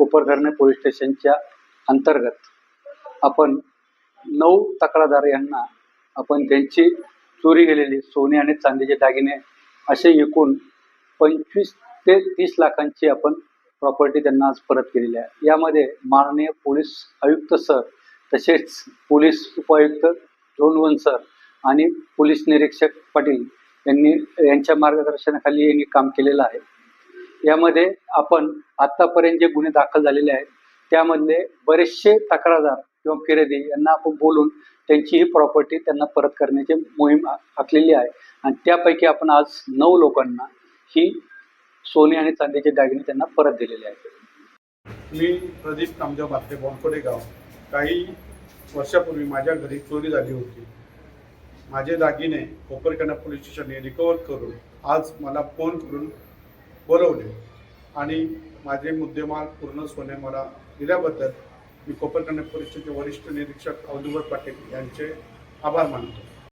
कोपरधरणे police स्टेशनच्या अंतर्गत आपण नऊ तक्रारदार यांना आपण त्यांची चोरी गेलेली सोने आणि चांदीचे दागिने असे एकूण पंचवीस ते तीस लाखांची आपण प्रॉपर्टी त्यांना आज परत केलेली आहे. यामध्ये माननीय पोलीस आयुक्त सर तसेच पोलीस उपायुक्त झोन वन सर आणि पोलीस निरीक्षक पाटील यांनी यांच्या मार्गदर्शनाखाली यांनी काम केलेलं आहे. यामध्ये आपण आत्तापर्यंत जे गुन्हे दाखल झालेले आहेत त्यामधले बरेचसे तक्रारदार किंवा फिरेदी यांना आपण बोलून त्यांची ही प्रॉपर्टी त्यांना परत करण्याची मोहीम आखलेली आहे. आणि त्यापैकी आपण आज नऊ लोकांना ही सोने आणि चांदीचे दागिने त्यांना परत दिलेले आहेत. मी प्रदीप नामदेव भाते बोनकोडे गाव. काही वर्षापूर्वी माझ्या घरी चोरी झाली होती. माझे दागिने कोपरखाना पोलीस स्टेशनने रिकवर करून आज मला फोन करून बोलवले. आणि माझे मुद्देमाल पूर्ण सोने मला दिल्याबद्दल मी कोपरखाना पोलीस वरिष्ठ निरीक्षक अवधूवर पाटील यांचे आभार मानतो.